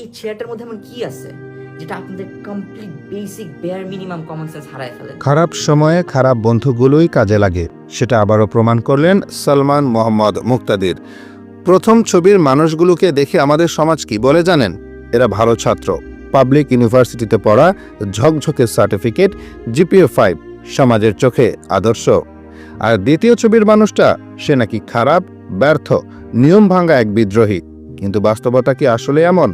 এই চেয়ারটার মধ্যে এমন কি আছে যেটা আপনাদের complete basic bare minimum common sense হারায় ফেলেন? খারাপ সময়ে খারাপ বন্ধুগুলোই কাজে লাগে, সেটা আবারও প্রমাণ করলেন সালমান মোহাম্মদ মুক্তাদির। প্রথম ছবির মানুষগুলোকে দেখে আমাদের সমাজ কি বলে জানেন? এরা ভালো ছাত্র পাবলিক ইউনিভার্সিটিতে পড়া, ঝকঝকে সার্টিফিকেট জিপিএ ফাইভ সমাজের চোখে আদর্শ। আর দ্বিতীয় ছবির মানুষটা, সে নাকি খারাপ, ব্যর্থ, নিয়ম ভাঙা এক বিদ্রোহী। কিন্তু বাস্তবতা কি আসলে এমন?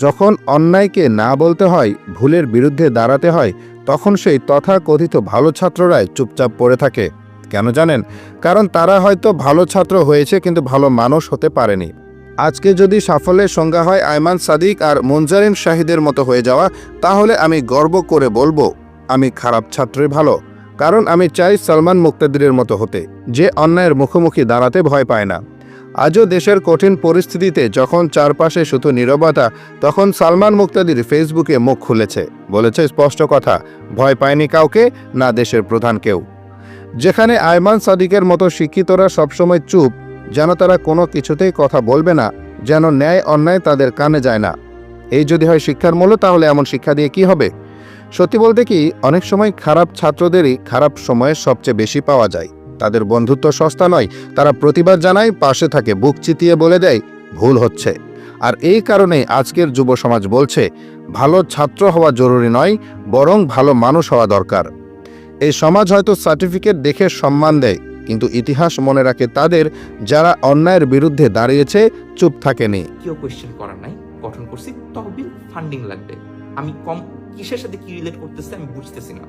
যখন অন্যায়কে না বলতে হয়, ভুলের বিরুদ্ধে দাঁড়াতে হয়, তখন সেই তথাকথিত ভালো ছাত্ররাই চুপচাপ পড়ে থাকে। কেন জানেন? কারণ তারা হয়তো ভালো ছাত্র হয়েছে কিন্তু ভালো মানুষ হতে পারেনি। আজকে যদি সাফল্যের সংজ্ঞা হয় আয়মান সাদিক আর মঞ্জারিন শাহিদের মতো হয়ে যাওয়া, তাহলে আমি গর্ব করে বলব, আমি খারাপ ছাত্রই ভালো। কারণ আমি চাই সালমান মুক্তাদিরের মতো হতে, যে অন্যায়ের মুখোমুখি দাঁড়াতে ভয় পায় না। আজও দেশের কঠিন পরিস্থিতিতে যখন চারপাশে শুধু নীরবতা, তখন সালমান মুক্তাদির ফেসবুকে মুখ খুলেছে, বলেছে স্পষ্ট কথা, ভয় পায়নি কাউকে, না দেশের প্রধান কেউ। যেখানে আয়মান সাদিকের মতো শিক্ষিতরা সবসময় চুপ, যেন তারা কোনো কিছুতেই কথা বলবে না, যেন ন্যায় অন্যায় তাদের কানে যায় না। এই যদি হয় শিক্ষার মূল্য, তাহলে এমন শিক্ষা দিয়ে কি হবে? সত্যি বলতে কি, অনেক সময় খারাপ ছাত্রদেরই খারাপ সময়ে সবচেয়ে বেশি পাওয়া যায়। তাদের বন্ধুত্ব সস্তা নয়, তারা প্রতিবাদ জানায়, পাশে থাকে, বুক চিতিয়ে বলে দেয়, ভুল হচ্ছে। আর এই কারণে আজকের যুব সমাজ বলছে, ভালো ছাত্র হওয়া জরুরি নয়, বরং ভালো মানুষ হওয়া দরকার। এই সমাজ হয়তো সার্টিফিকেট দেখে সম্মান দেয়, কিন্তু ইতিহাস মনে রাখে তাদের, যারা অন্যায়ের বিরুদ্ধে দাঁড়িয়েছে, চুপ থাকেনি। কেউ কোয়েশ্চেন করার নাই, গঠন করছি, তহবিল ফান্ডিং লাগবে। আমি কম, কিসের সাথে কি রিলেট করতেছে আমি বুঝতেছি না।